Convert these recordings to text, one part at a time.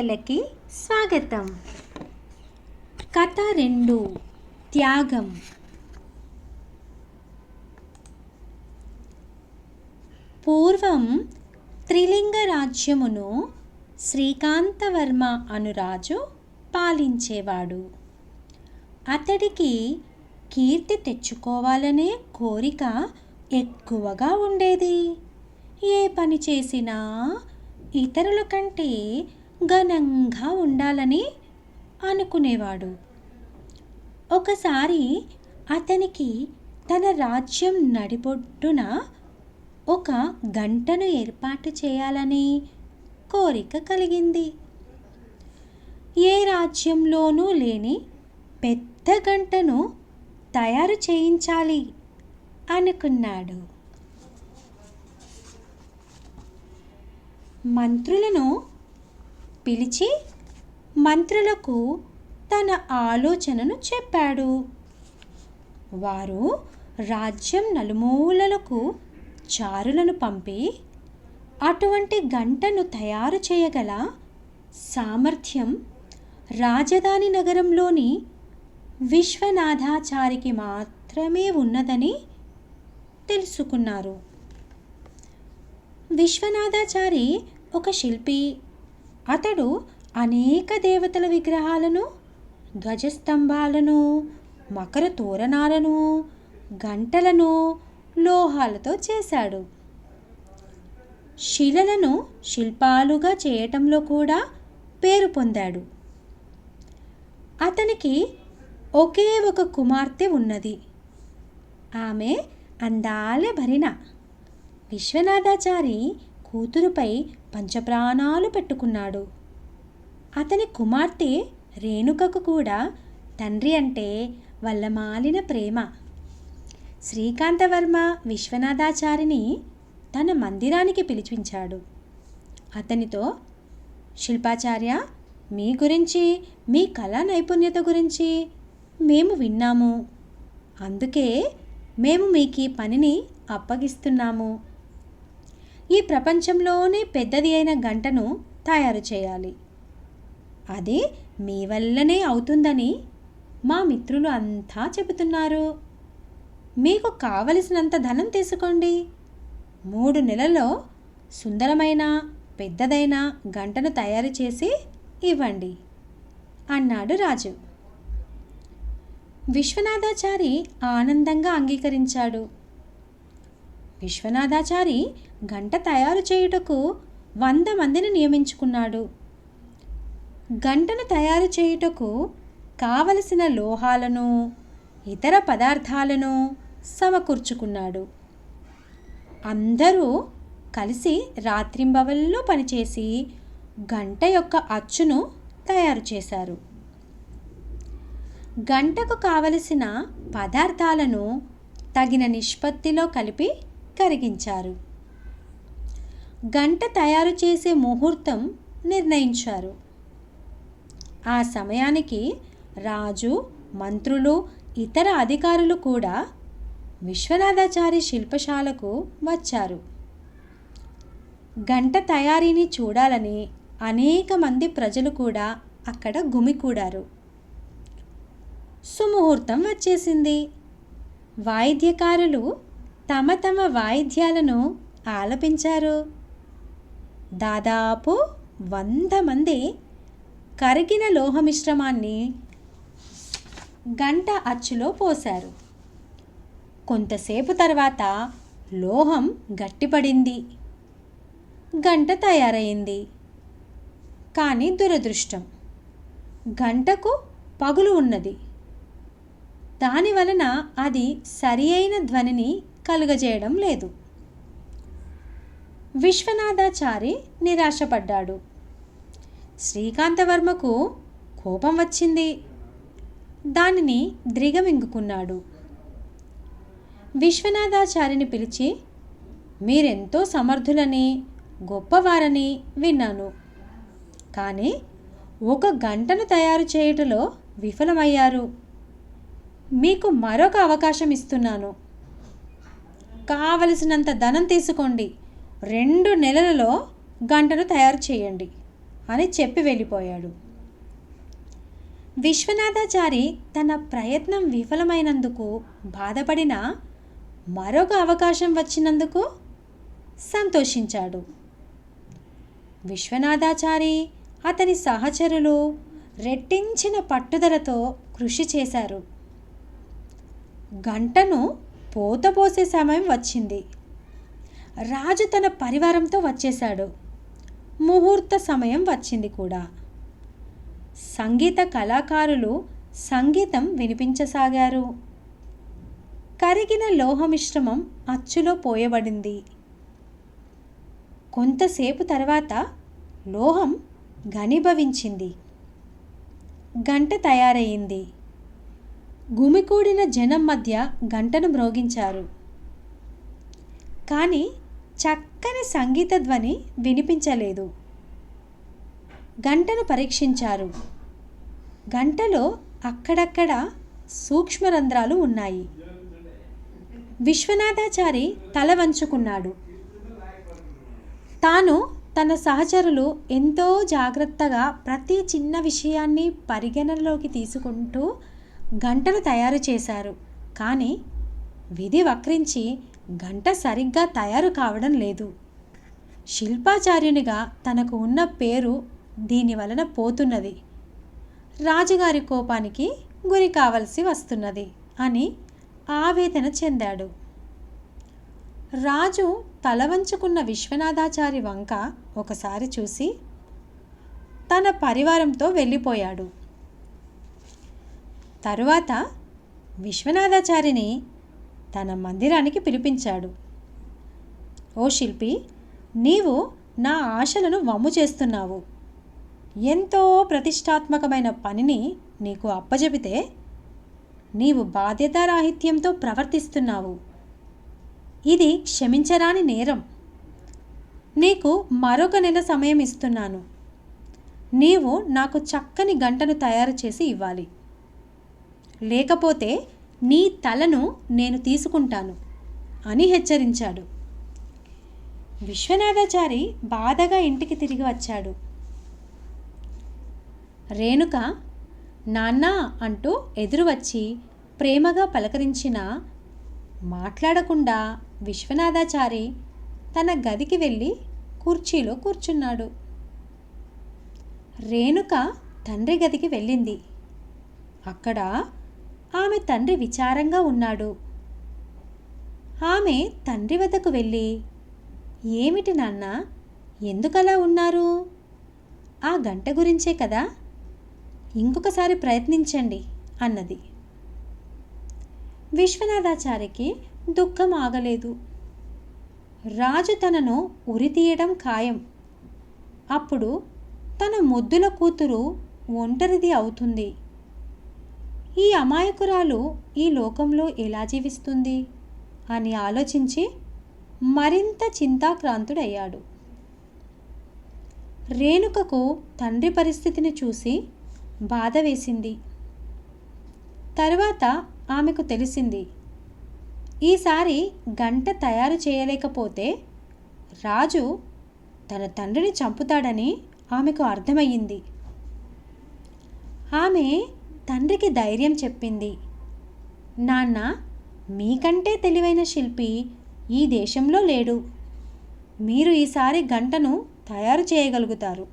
కథలకి స్వాగతం. కథ రెండు. త్యాగం. పూర్వం త్రిలింగ రాజ్యమును శ్రీకాంతవర్మ అనురాజు పాలించేవాడు. అతడికి కీర్తి తెచ్చుకోవాలనే కోరిక ఎక్కువగా ఉండేది. ఏ పని చేసినా ఇతరుల కంటే ఘనంగా ఉండాలని అనుకునేవాడు. ఒకసారి అతనికి తన రాజ్యం నడిబొడ్డున ఒక గంటను ఏర్పాటు చేయాలని కోరిక కలిగింది. ఏ రాజ్యంలోనూ లేని పెద్ద గంటను తయారు చేయించాలి అనుకున్నాడు. మంత్రులను పిలిచి మంత్రులకు తన ఆలోచనను చెప్పాడు. వారు రాజ్యం నలుమూలలకు చారులను పంపి అటువంటి గంటను తయారు చేయగల సామర్థ్యం రాజధాని నగరంలోని విశ్వనాథాచారికి మాత్రమే ఉన్నదని తెలుసుకున్నారు. విశ్వనాథాచారి ఒక శిల్పి అతడు అనేక దేవతల విగ్రహాలను ధ్వజస్తంభాలను మకర తోరణాలను గంటలను లోహాలతో చేశాడు. శిలలను శిల్పాలుగా చేయటంలో కూడా పేరు పొందాడు. అతనికి ఒకే ఒక కుమార్తె ఉన్నది. ఆమె అందాల భరిణ. విశ్వనాథాచారి కూతురుపై పంచప్రాణాలు పెట్టుకున్నాడు. అతని కుమార్తె రేణుకకు కూడా తండ్రి అంటే వల్లమాలిన ప్రేమ. శ్రీకాంతవర్మ విశ్వనాథాచారిని తన మందిరానికి పిలిపించాడు. అతనితో శిల్పాచార్య మీ గురించి మీ కళా నైపుణ్యత గురించి మేము విన్నాము. అందుకే మేము మీకు ఈ పనిని అప్పగిస్తున్నాము. ఈ ప్రపంచంలోనే పెద్దది అయిన గంటను తయారు చేయాలి. అది మీ వల్లనే అవుతుందని మా మిత్రులు అంతా చెబుతున్నారు. మీకు కావలసినంత ధనం తీసుకోండి. మూడు నెలల్లో సుందరమైన పెద్దదైన గంటను తయారు చేసి ఇవ్వండి అన్నాడు రాజు. విశ్వనాథాచారి ఆనందంగా అంగీకరించాడు. విశ్వనాథాచారి గంట తయారు చేయుటకు వంద మందిని నియమించుకున్నాడు. గంటను తయారు చేయుటకు కావలసిన లోహాలను ఇతర పదార్థాలను సమకూర్చుకున్నాడు. అందరూ కలిసి రాత్రింబవల్లో పనిచేసి గంట యొక్క అచ్చును తయారు చేశారు. గంటకు కావలసిన పదార్థాలను తగిన నిష్పత్తిలో కలిపి కరిగించారు. గంట తయారు చేసే ముహూర్తం నిర్ణయించారు. ఆ సమయానికి రాజు మంత్రులు ఇతర అధికారులు కూడా విశ్వనాథాచారి శిల్పశాలకు వచ్చారు. గంట తయారీని చూడాలని అనేక మంది ప్రజలు కూడా అక్కడ గుమికూడారు. సుముహూర్తం వచ్చేసింది. వాయిద్యకారులు తమ తమ వాయిద్యాలను ఆలపించారు. దాదాపు వంద మంది కరిగిన లోహ మిశ్రమాన్ని గంట అచ్చులో పోశారు. కొంతసేపు తర్వాత లోహం గట్టిపడింది. గంట తయారైంది. కానీ దురదృష్టం. గంటకు పగులు ఉన్నది. దాని వలన అది సరి అయిన ధ్వనిని కలుగజేయడం లేదు. విశ్వనాథాచారి నిరాశపడ్డాడు. శ్రీకాంతవర్మకు కోపం వచ్చింది. దానిని ద్రిగమింగుకున్నాడు విశ్వనాథాచారిని పిలిచి మీరెంతో సమర్థులని గొప్పవారని విన్నాను. కానీ ఒక గంటను తయారు చేయుటలో విఫలమయ్యారు. మీకు మరొక అవకాశం ఇస్తున్నాను. కావలసినంత ధనం తీసుకోండి. రెండు నెలలలో గంటను తయారు చేయండి అని చెప్పి వెళ్ళిపోయాడు. విశ్వనాథాచారి తన ప్రయత్నం విఫలమైనందుకు బాధపడిన మరొక అవకాశం వచ్చినందుకు సంతోషించాడు. విశ్వనాథాచారి అతని సహచరులు రెట్టించిన పట్టుదలతో కృషి చేశారు. గంటను పోతపోసే సమయం వచ్చింది. రాజు తన పరివారంతో వచ్చేశాడు. ముహూర్త సమయం వచ్చింది కూడా. సంగీత కళాకారులు సంగీతం వినిపించసాగారు. కరిగిన లోహమిశ్రమం అచ్చులో పోయబడింది. కొంతసేపు తర్వాత లోహం ఘనీభవించింది. గంట తయారయ్యింది. గుమికూడిన జనం మధ్య గంటను మ్రోగించారు. కానీ చక్కని సంగీత ధ్వని వినిపించలేదు. గంటను పరీక్షించారు. గంటలో అక్కడక్కడ సూక్ష్మరంధ్రాలు ఉన్నాయి. విశ్వనాథాచారి తల వంచుకున్నాడు. తాను తన సహచరులు ఎంతో జాగ్రత్తగా ప్రతి చిన్న విషయాన్ని పరిగణనలోకి తీసుకుంటూ గంటను తయారు చేశారు. కానీ విధి వక్రించి గంట సరిగ్గా తయారు కావడం లేదు. శిల్పాచార్యునిగా తనకు ఉన్న పేరు దీని వలన పోతున్నది. రాజుగారి కోపానికి గురి కావలసి వస్తున్నది అని ఆవేదన చెందాడు. రాజు తలవంచుకున్న విశ్వనాథాచారి వంక ఒకసారి చూసి తన పరివారంతో వెళ్ళిపోయాడు. తరువాత విశ్వనాథాచారిని తన మందిరానికి పిలిపించాడు. ఓ శిల్పి నీవు నా ఆశలను వమ్ము చేస్తున్నావు. ఎంతో ప్రతిష్టాత్మకమైన పనిని నీకు అప్పజెపితే నీవు బాధ్యతారాహిత్యంతో ప్రవర్తిస్తున్నావు. ఇది క్షమించరాని నేరం. నీకు మరొక నెల సమయం ఇస్తున్నాను. నీవు నాకు చక్కని గంటను తయారు చేసి ఇవ్వాలి. లేకపోతే నీ తలను నేను తీసుకుంటాను అని హెచ్చరించాడు. విశ్వనాథాచారి బాధగా ఇంటికి తిరిగి వచ్చాడు. రేణుక నాన్న అంటూ ఎదురు వచ్చి ప్రేమగా పలకరించిన మాట్లాడకుండా విశ్వనాథాచారి తన గదికి వెళ్ళి కుర్చీలో కూర్చున్నాడు. రేణుక తండ్రి గదికి వెళ్ళింది. అక్కడ ఆమె తండ్రి విచారంగా ఉన్నాడు. ఆమె తండ్రి వద్దకు వెళ్ళి ఏమిటి నాన్న? ఎందుకలా ఉన్నారు? ఆ గంట గురించే కదా? ఇంకొకసారి ప్రయత్నించండి అన్నది. విశ్వనాథాచారికి దుఃఖం ఆగలేదు. రాజు తనను ఉరి తీయడం ఖాయం. అప్పుడు తన ముద్దుల కూతురు ఒంటరిది అవుతుంది. ఈ అమాయకురాలు ఈ లోకంలో ఎలా జీవిస్తుంది? అని ఆలోచించి మరింత చింతాక్రాంతుడయ్యాడు. రేణుకకు తండ్రి పరిస్థితిని చూసి బాధ వేసింది. తరువాత ఆమెకు తెలిసింది ఈసారి గంట తయారు చేయలేకపోతే రాజు తన తండ్రిని చంపుతాడని ఆమెకు అర్థమయ్యింది. ఆమె తండ్రికి ధైర్యం చెప్పింది. నాన్న మీకంటే తెలివైన శిల్పి ఈ దేశంలో లేడు. మీరు ఈసారి గంటను తయారు చేయగలుగుతారు.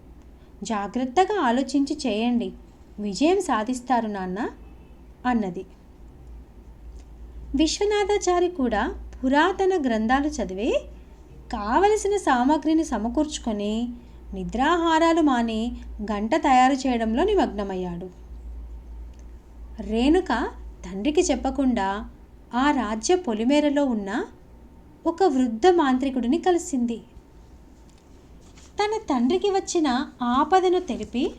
జాగ్రత్తగా ఆలోచించి చేయండి. విజయం సాధిస్తారు నాన్న అన్నది. విశ్వనాథాచారి కూడా పురాతన గ్రంథాలు చదివి కావలసిన సామాగ్రిని సమకూర్చుకొని నిద్రాహారాలు మాని గంట తయారు చేయడంలో నిమగ్నమయ్యాడు. రేణుక తండ్రికి చెప్పకుండా ఆ రాజ్య పొలిమేరలో ఉన్న ఒక వృద్ధ మాంత్రికుడిని కలిసింది. తన తండ్రికి వచ్చిన ఆపదను తెలిపి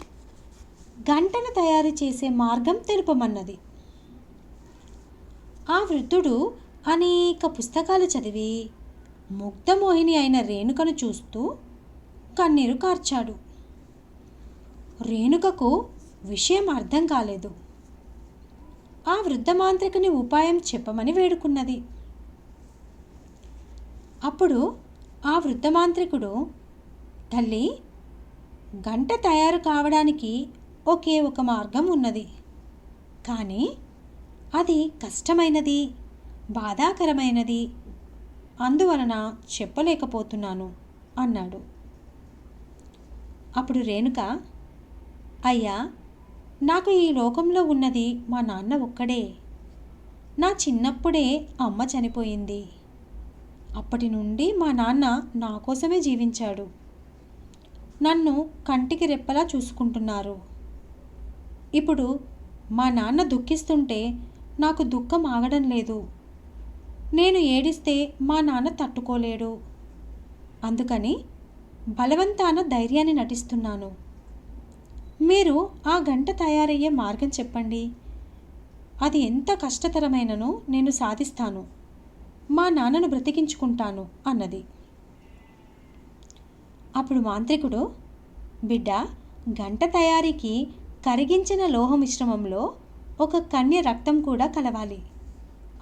గంటను తయారు చేసే మార్గం తెలుపమన్నది. ఆ వృద్ధుడు అనేక పుస్తకాలు చదివి ముగ్ధమోహిని అయిన రేణుకను చూస్తూ కన్నీరు కార్చాడు. రేణుకకు విషయం అర్థం కాలేదు. ఆ వృద్ధ మాంత్రికుని ఉపాయం చెప్పమని వేడుకున్నది. అప్పుడు ఆ వృద్ధ మాంత్రికుడు తల్లి గంట తయారు కావడానికి ఒకే ఒక మార్గం ఉన్నది. కానీ అది కష్టమైనది బాధాకరమైనది. అందువలన చెప్పలేకపోతున్నాను అన్నాడు. అప్పుడు రేణుక అయ్యా నాకు ఈ లోకంలో ఉన్నది మా నాన్న ఒక్కడే. నా చిన్నప్పుడే అమ్మ చనిపోయింది. అప్పటి నుండి మా నాన్న నా కోసమే జీవించాడు. నన్ను కంటికి రెప్పలా చూసుకుంటున్నారు. ఇప్పుడు మా నాన్న దుఃఖిస్తుంటే నాకు దుఃఖం ఆగడం లేదు. నేను ఏడిస్తే మా నాన్న తట్టుకోలేడు. అందుకని బలవంతాన ధైర్యాన్ని నటిస్తున్నాను. మీరు ఆ గంట తయారయ్యే మార్గం చెప్పండి. అది ఎంత కష్టతరమైనను నేను సాధిస్తాను. మా నాన్నను బ్రతికించుకుంటాను అన్నది. అప్పుడు మాంత్రికుడు బిడ్డ గంట తయారీకి కరిగించిన లోహ మిశ్రమంలో ఒక కన్య రక్తం కూడా కలవాలి.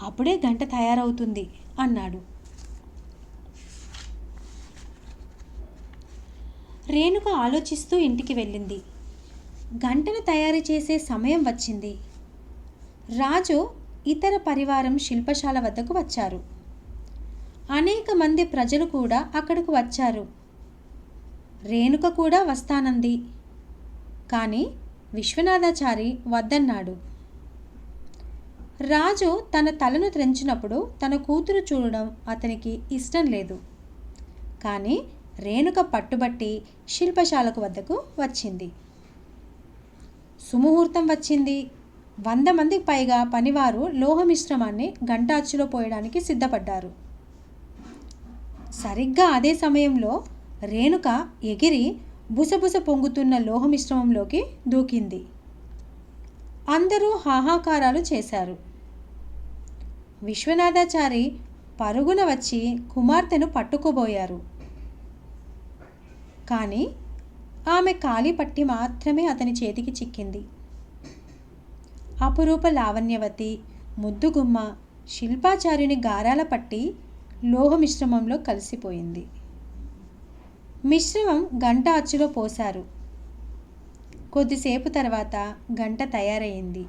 అప్పుడే గంట తయారవుతుంది అన్నాడు. రేణుక ఆలోచిస్తూ ఇంటికి వెళ్ళింది. గంటను తయారు చేసే సమయం వచ్చింది. రాజు ఇతర పరివారం శిల్పశాల వద్దకు వచ్చారు. అనేక మంది ప్రజలు కూడా అక్కడకు వచ్చారు. రేణుక కూడా వస్తానంది. కానీ విశ్వనాథాచారి వద్దన్నాడు. రాజు తన తలను త్రెంచినప్పుడు తన కూతురు చూడడం అతనికి ఇష్టం లేదు. కానీ రేణుక పట్టుబట్టి శిల్పశాలకు వద్దకు వచ్చింది. సుముహూర్తం వచ్చింది. వంద మందికి పైగా పనివారు లోహ మిశ్రమాన్ని గంట పోయడానికి సిద్ధపడ్డారు. సరిగ్గా అదే సమయంలో రేణుక ఎగిరి బుసబుస పొంగుతున్న లోహ మిశ్రమంలోకి దూకింది. అందరూ హాహాకారాలు చేశారు. విశ్వనాథాచారి పరుగున వచ్చి కుమార్తెను పట్టుకోబోయారు. కానీ ఆమె కాలి పట్టి మాత్రమే అతని చేతికి చిక్కింది. అపురూప లావణ్యవతి ముద్దుగుమ్మ శిల్పాచార్యుని గారాల పట్టి లోహ మిశ్రమంలో కలిసిపోయింది. మిశ్రమం గంట అచ్చులో పోశారు. కొద్దిసేపు తర్వాత గంట తయారయ్యింది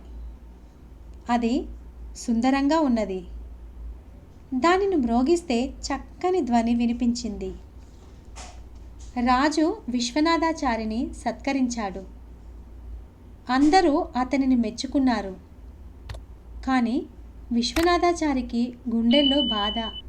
అది సుందరంగా ఉన్నది. దానిని మ్రోగిస్తే చక్కని ధ్వని వినిపించింది. రాజు విశ్వనాథాచారిని సత్కరించాడు. అందరూ అతనిని మెచ్చుకున్నారు. కానీ విశ్వనాథాచారికి గుండెల్లో బాధ.